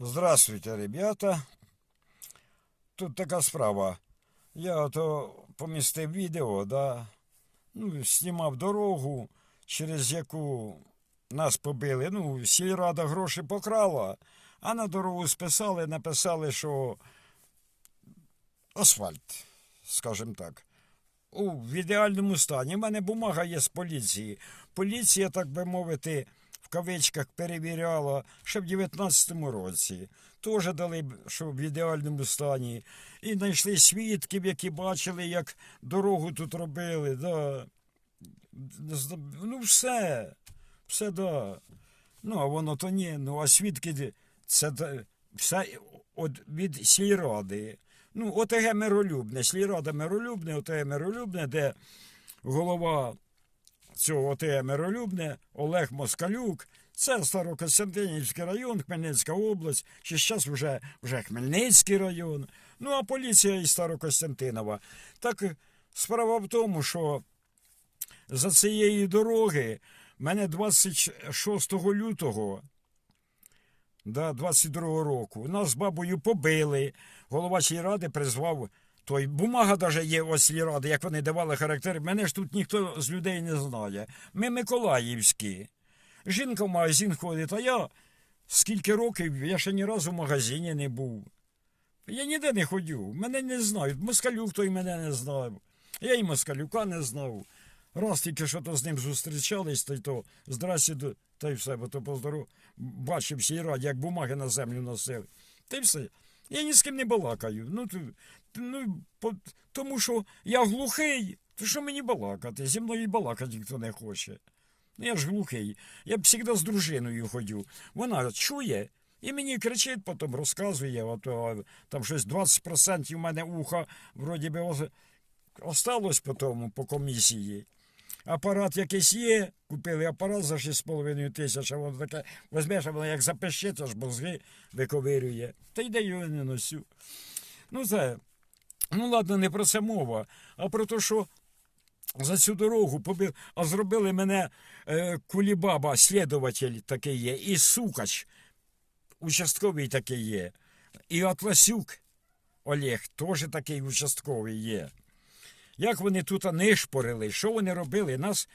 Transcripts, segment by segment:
Здравствуйте, ребята. Тут така справа. Я ото помістив відео, да, ну, знімав дорогу, через яку нас побили. Ну, сільрада гроші покрала, а на дорогу списали, написали, що асфальт, скажімо так. У в ідеальному стані. У мене бумага є з поліції. Поліція, так би мовити, в кавичках перевіряла ще в 19-му році. Теж дали, що в ідеальному стані. І знайшли свідків, які бачили, як дорогу тут робили. Да. Ну, все. Все, да. Ну, а воно то ні. Ну, а свідки це все від сільради. Ну, ОТГ миролюбне, сільрада миролюбне, ОТГ миролюбне, де голова цього миролюбне Олег Москалюк. Це Старокостянтинівський район, Хмельницька область, чи зараз вже, вже Хмельницький район. Ну, а поліція із Старокостянтинова. Так справа в тому, що за цієї дороги мене 26 лютого да, 22-го року. Нас з бабою побили. Голова сільради призвав. Той бумага даже є ось сільради, як вони давали характер. Мене ж тут ніхто з людей не знає. Ми Миколаївські. Жінка в магазин ходить, а я скільки років, я ще ні разу в магазині не був. Я ніде не ходю, мене не знають. Москалюк той мене не знав. Я і москалюка не знав. Раз тільки що то з ним зустрічались, то й то здрасте, до- та й все, бо то поздоров. Бачив всій раді, як бумаги на землю носили. Та й все. Я ні з ким не балакаю. Ну, ну, по, тому що я глухий, то що мені балакати? Зі мною балакати ніхто не хоче. Ну, Я ж глухий. Я б завжди з дружиною ходю. Вона чує і мені кричить, потім розказує, от, там щось 20% у мене уха, вроді би, осталось по тому, по комісії. Апарат якийсь є, купили апарат за 6,5 тисяч, а воно таке, візьмеш, а воно як запищить, аж мозги виковирює. Та й де його не носю. Ну, це, ну ладно, не про це мова, а про те, що за цю дорогу побив, а зробили мене е, кулібаба, слідуватель такий є, і сукач, участковий такий є, і Атласюк Олег теж такий участковий є. Як вони тут нишпорили, що вони робили? Нас,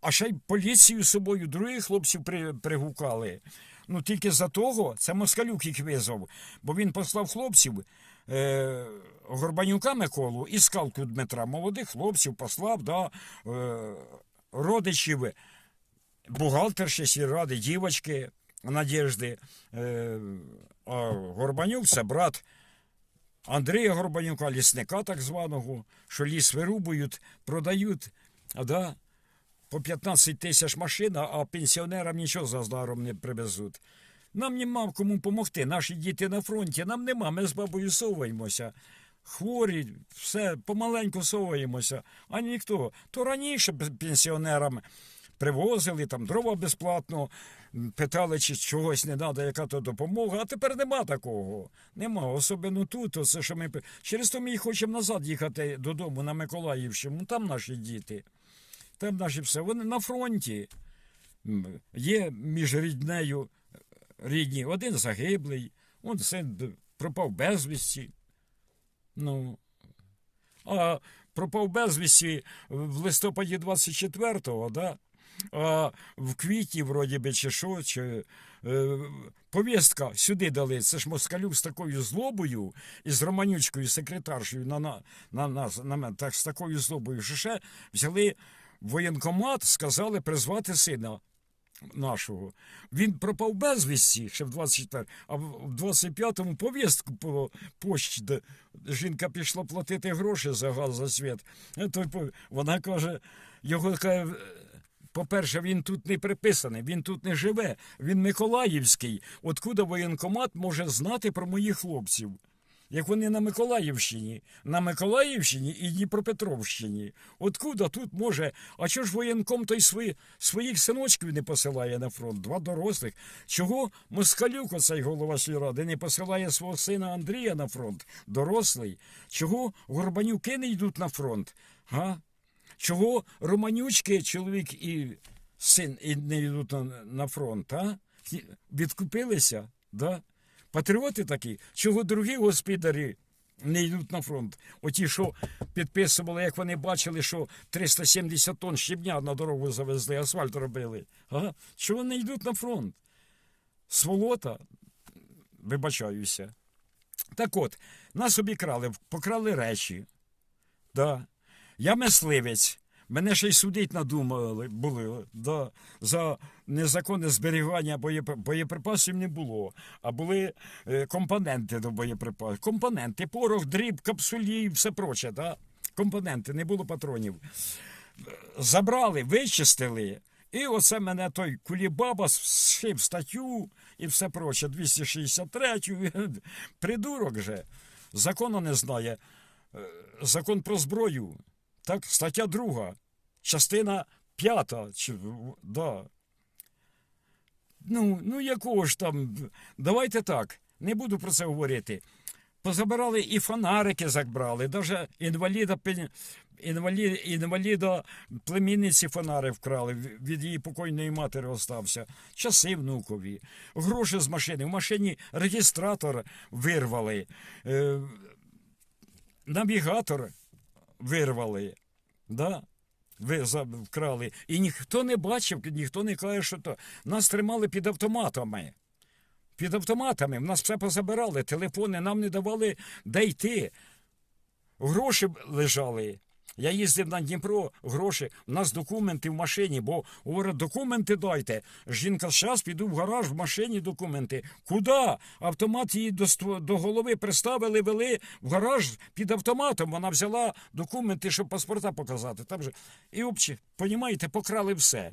а ще й поліцію з собою, других хлопців при, пригукали. Ну тільки за того, це Москалюк їх визвав, бо він послав хлопців. Е, Горбанюка Миколу і скалку Дмитра, молодих хлопців послав, да, е, родичів, бухгалтерші сільради, дівочки Надєжди. Е, а Горбанюк це брат Андрія Горбанюка, лісника так званого, що ліс вирубують, продають, да, по 15 тисяч машин, а пенсіонерам нічого за здаром не привезуть. Нам нема кому допомогти. Наші діти на фронті, нам нема. Ми з бабою соваємося. Хворі, все, помаленьку соваємося. А ніхто. То раніше пен- пенсіонерам привозили там дрова безплатно, питали, чи чогось не треба, яка то допомога. А тепер нема такого. Нема. Особливо тут. Оце, що ми... Через то ми хочемо назад їхати додому на Миколаївщину. Там наші діти. Там наші все. Вони на фронті. Є між ріднею рідні. Один загиблий, он син пропав безвісті. Ну, а пропав безвісті в листопаді 24-го, да? а в квітні, вроді би, чи що, чи е, повістка сюди дали. Це ж москалюк з такою злобою і з Романючкою, секретаршею на, на, на нас, на мене, так з такою злобою, що ще взяли воєнкомат, сказали призвати сина нашого. Він пропав безвісті ще в 24, а в в 25-му повістку по пошті, де жінка пішла платити гроші за газ, за світ. Е, Вона каже, його каже, по-перше, він тут не приписаний, він тут не живе, він Миколаївський. Откуда воєнкомат може знати про моїх хлопців? Як вони на Миколаївщині, на Миколаївщині і Дніпропетровщині. Откуда тут може? А чого ж воєнком той свої, своїх синочків не посилає на фронт? Два дорослих. Чого Москалюк, оцей голова сільради, не посилає свого сина Андрія на фронт? Дорослий. Чого Горбанюки не йдуть на фронт? Га? Чого Романючки, чоловік і син і не йдуть на, на фронт, а? Відкупилися, да? Патріоти такі, чого другі господарі не йдуть на фронт. Оті, що підписували, як вони бачили, що 370 тонн щебня на дорогу завезли, асфальт робили. Ага. Чого не йдуть на фронт? Сволота, вибачаюся. Так от, нас обікрали, покрали речі. Да. Я мисливець. Мене ще й судить надумали були. Да. За незаконне зберігання боєпри- боєприпасів не було. А були е, компоненти до боєприпасів. Компоненти, порох, дріб, капсулі і все проче. Да? Компоненти, не було патронів. Забрали, вичистили. І оце мене той кулібаба сшив статтю і все проче. 263 Придурок же. Закону не знає. Е, Закон про зброю. Так, стаття друга, частина п'ята. Чи, да. Ну, ну якого ж там. Давайте так, не буду про це говорити. Позабирали і фонарики забрали, навіть інваліда, інвалід, інваліда племінниці фонари вкрали, від її покойної матері остався. Часи внукові, гроші з машини. В машині реєстратор вирвали, е, навігатор вирвали. Да? Ви вкрали. І ніхто не бачив, ніхто не каже, що то. Нас тримали під автоматами. Під автоматами. В нас все позабирали, телефони нам не давали де йти. Гроші лежали. Я їздив на Дніпро, гроші, у нас документи в машині, бо говорять, документи дайте. Жінка, зараз піду в гараж, в машині документи. Куди? Автомат її до, до голови приставили, вели в гараж під автоматом. Вона взяла документи, щоб паспорта показати. Там же... І обче, понімаєте, покрали все.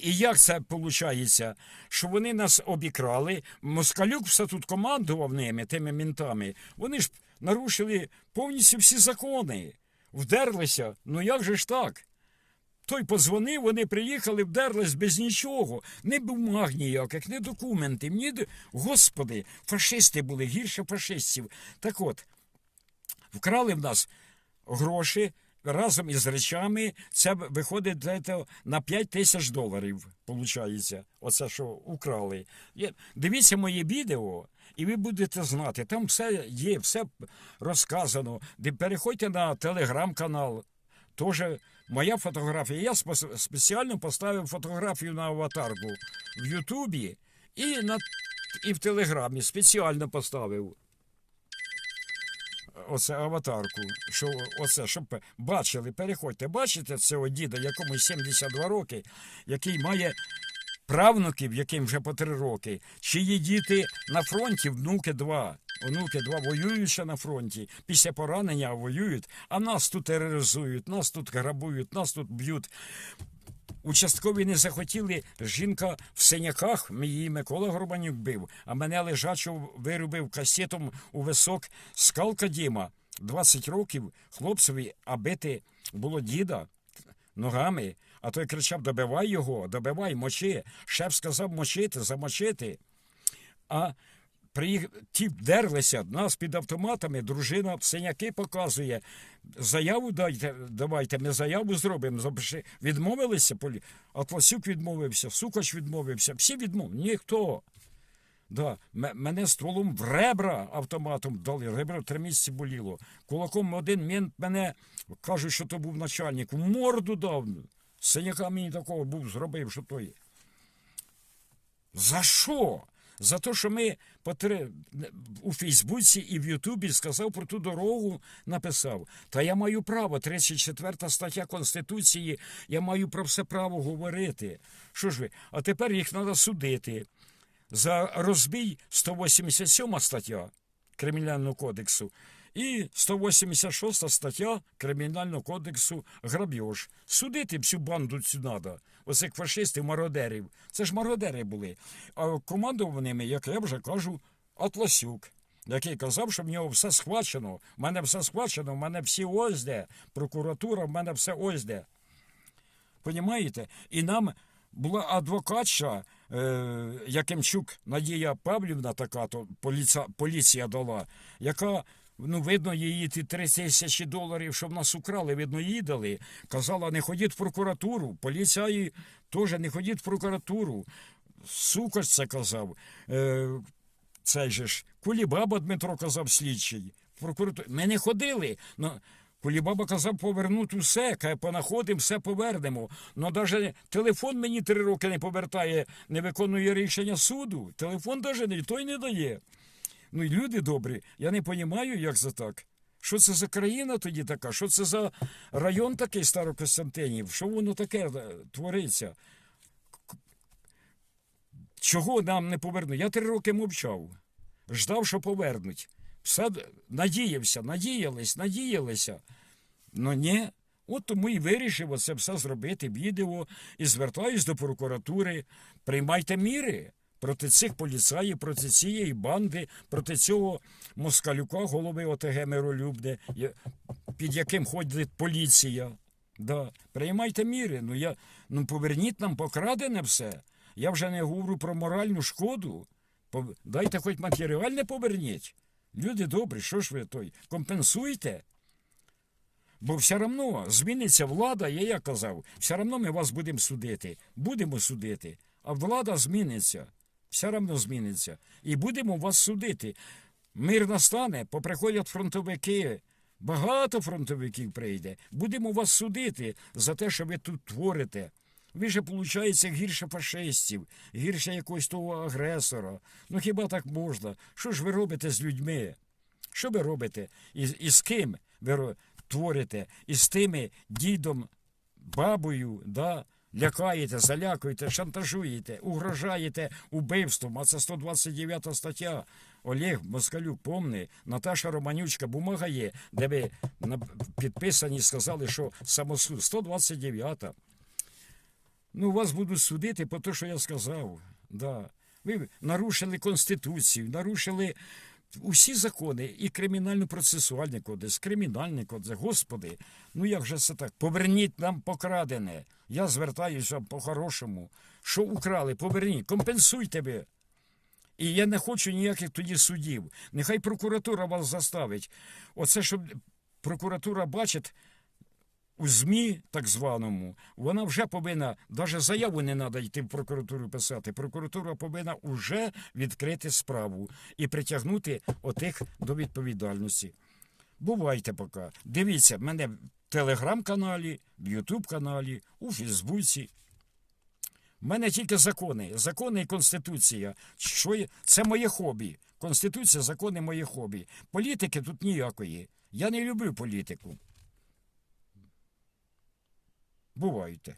І як це виходить, що вони нас обікрали, Москалюк все тут командував ними, тими мінтами. Вони ж нарушили повністю всі закони, вдерлися. Ну як же ж так? Той позвонив, вони приїхали, вдерлись без нічого. Ні бумаг ніяких, ні документів, ні. Господи, фашисти були гірше фашистів. Так от, вкрали в нас гроші разом із речами. Це виходить на 5 тисяч доларів. Получається, оце що украли. Дивіться моє відео. І ви будете знати, там все є, все розказано. Переходьте на телеграм-канал. Тоже моя фотографія. Я спеціально поставив фотографію на аватарку в Ютубі і, на, і в Телеграмі спеціально поставив оце аватарку, що оце, щоб бачили, переходьте, бачите цього діда, якому 72 роки, який має правнуків, яким вже по три роки, чиї діти на фронті, внуки два. Онуки два воюють ще на фронті, після поранення воюють, а нас тут тероризують, нас тут грабують, нас тут б'ють. Участкові не захотіли, жінка в синяках, її Микола Горбанюк бив, а мене лежачу вирубив касетом у висок скалка Діма. 20 років хлопцеві, а бити було діда ногами, а той кричав: добивай його, добивай, мочи. Шеф сказав мочити, замочити. А приїх... ті вдерлися нас під автоматами, дружина синяки показує. Заяву дайте, давайте, ми заяву зробимо. Запиши. Відмовилися, полі... Атласюк відмовився, Сукач відмовився, всі відмовили. Ніхто. Да. Мене стволом в ребра автоматом дали, ребра три місяці боліло. Кулаком один мент мене кажуть, що то був начальник, в морду дав. Синяка мені такого був зробив, що той. За що? За те, що ми у Фейсбуці і в Ютубі сказав про ту дорогу, написав. Та я маю право, 34 стаття Конституції, я маю про все право говорити. Що ж ви? А тепер їх треба судити. За розбій 187 стаття Кримінального кодексу і 186 стаття Кримінального кодексу грабіж. Судити всю банду цю надо. Оцих фашистів, мародерів. Це ж мародери були. А командував ними, як я вже кажу, Атласюк. Який казав, що в нього все схвачено. В мене все схвачено, в мене всі ось де. Прокуратура, в мене все ось де. Понімаєте? І нам була адвокатша е, Якимчук Надія Павлівна, така то поліція, поліція дала, яка. Ну, видно, її ті три тисячі доларів, що в нас украли, видно, їй дали. Казала, не ходіть в прокуратуру. Поліція теж не ходіть в прокуратуру. Сукош це казав. Е, цей же ж Кулібаба Дмитро казав слідчий. Прокуратур... Ми не ходили. Но... Кулібаба казав повернути усе, каже, понаходимо, все повернемо. Ну навіть телефон мені три роки не повертає, не виконує рішення суду. Телефон навіть той не дає. Ну і люди добрі, я не розумію, як це так. Що це за країна тоді така? Що це за район такий Старокостянтинів? Що воно таке е, твориться? Чого нам не повернуть? Я три роки мовчав. Ждав, що повернуть. Все надіявся, надіялись, надіялися. Ну ні. От тому і вирішив оце все зробити відео і звертаюсь до прокуратури. Приймайте міри проти цих поліцаїв, проти цієї банди, проти цього москалюка, голови ОТГ Миролюбне, під яким ходить поліція. Да. Приймайте міри. Ну, я, ну поверніть нам покрадене все. Я вже не говорю про моральну шкоду. Дайте хоч матеріальне поверніть. Люди добрі, що ж ви той? Компенсуйте. Бо все одно зміниться влада, я як казав, все одно ми вас будемо судити. Будемо судити. А влада зміниться. Все одно зміниться. І будемо вас судити. Мир настане, поприходять фронтовики. Багато фронтовиків прийде. Будемо вас судити за те, що ви тут творите. Ви же, виходить, гірше фашистів, гірше якогось того агресора. Ну хіба так можна? Що ж ви робите з людьми? Що ви робите? І, і з ким ви творите? І з тими дідом, бабою, да? Лякаєте, залякуєте, шантажуєте, угрожаєте убивством. А це 129 стаття. Олег Москалюк, помни, Наташа Романючка, бумага є, де ви підписані сказали, що самосуд. 129. Ну, вас будуть судити по те, що я сказав. Да. Ви нарушили Конституцію, нарушили усі закони, і кримінально-процесуальний кодекс, кримінальний кодекс. Господи, ну як же це так? Поверніть нам покрадене. Я звертаюся по-хорошому. Що украли, поверніть, компенсуйте ви. І я не хочу ніяких тоді судів. Нехай прокуратура вас заставить. Оце, щоб прокуратура бачить, у ЗМІ, так званому, вона вже повинна, навіть заяву не треба йти в прокуратуру писати. Прокуратура повинна вже відкрити справу і притягнути отих до відповідальності. Бувайте поки. Дивіться мене в телеграм-каналі, в Ютуб-каналі, у Фейсбуці. У мене тільки закони. Закони і Конституція. Що є? Це моє хобі. Конституція, закони моє хобі. Політики тут ніякої. Я не люблю політику. Бувайте.